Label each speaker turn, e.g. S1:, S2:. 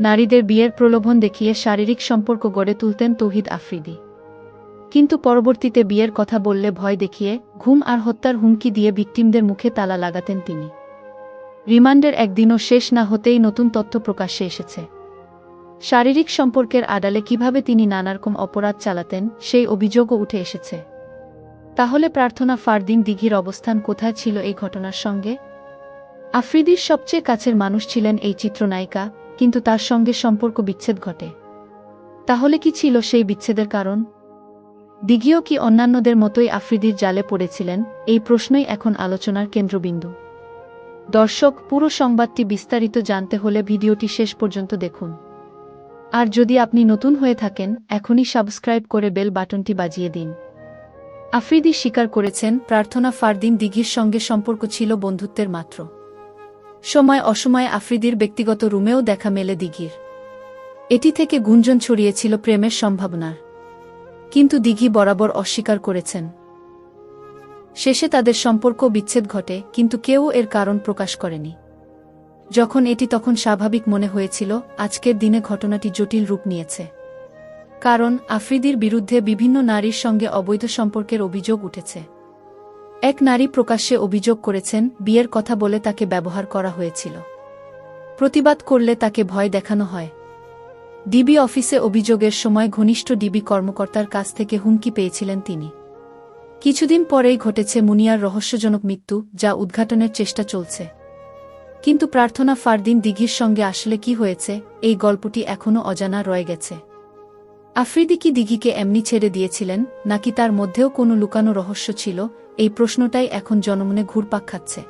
S1: নারীদের বিয়ের প্রলোভন দেখিয়ে শারীরিক সম্পর্ক গড়ে তুলতেন তৌহিদ আফ্রিদি। কিন্তু পরবর্তীতে বিয়ের কথা বললে ভয় দেখিয়ে ঘুম আর হত্যার হুমকি দিয়ে ভিকটিমদের মুখে তালা লাগাতেন তিনি। রিমান্ডের একদিনও শেষ না হতেই নতুন তথ্য প্রকাশ্যে এসেছে। শারীরিক সম্পর্কের আড়ালে কীভাবে তিনি নানারকম অপরাধ চালাতেন, সেই অভিযোগও উঠে এসেছে। তাহলে প্রার্থনা ফারদিন দিঘির অবস্থান কোথায় ছিল এই ঘটনার সঙ্গে? আফ্রিদির সবচেয়ে কাছের মানুষ ছিলেন এই চিত্রনায়িকা কিন্তু তার সঙ্গে সম্পর্ক বিচ্ছেদ ঘটে। তাহলে কি ছিল সেই বিচ্ছেদের কারণ? দিঘিও কি অন্যান্যদের মতোই আফ্রিদির জালে পড়েছিলেন? এই প্রশ্নই এখন আলোচনার কেন্দ্রবিন্দু। দর্শক, পুরো সংবাদটি বিস্তারিত জানতে হলে ভিডিওটি শেষ পর্যন্ত দেখুন। আর যদি আপনি নতুন হয়ে থাকেন, এখনই সাবস্ক্রাইব করে বেল বাটনটি বাজিয়ে দিন। আফ্রিদি স্বীকার করেছেন, প্রার্থনা ফারদিন দিঘির সঙ্গে সম্পর্ক ছিল বন্ধুত্বের মাত্র। সময় অসময়ে আফ্রিদির ব্যক্তিগত রুমেও দেখা মেলে দিঘির। এটি থেকে গুঞ্জন ছড়িয়েছিল প্রেমের সম্ভাবনার। কিন্তু দিঘি বরাবর অস্বীকার করেছেন। শেষে তাদের সম্পর্ক বিচ্ছেদ ঘটে, কিন্তু কেউ এর কারণ প্রকাশ করেনি। যখন এটি তখন স্বাভাবিক মনে হয়েছিল, আজকের দিনে ঘটনাটি জটিল রূপ নিয়েছে। কারণ আফ্রিদির বিরুদ্ধে বিভিন্ন নারীর সঙ্গে অবৈধ সম্পর্কের অভিযোগ উঠেছে। এক নারী প্রকাশ্যে অভিযোগ করেছেন, বিয়ের কথা বলে তাকে ব্যবহার করা হয়েছিল। প্রতিবাদ করলে তাকে ভয় দেখানো হয়। ডিবি অফিসে অভিযোগের সময় ঘনিষ্ঠ ডিবি কর্মকর্তার কাছ থেকে হুমকি পেয়েছিলেন তিনি। কিছুদিন পরেই ঘটেছে মুনিয়ার রহস্যজনক মৃত্যু, যা উদ্ঘাটনের চেষ্টা চলছে। কিন্তু প্রার্থনা ফারদিন দিঘির সঙ্গে আসলে কি হয়েছে, এই গল্পটি এখনও অজানা রয়ে গেছে। আফ্রিদি কি দিঘিকে এমনি ছেড়ে দিয়েছিলেন, নাকি তার মধ্যেও কোনো লুকানো রহস্য ছিল? এই প্রশ্নটাই এখন জনমনে ঘুরপাক খাচ্ছে।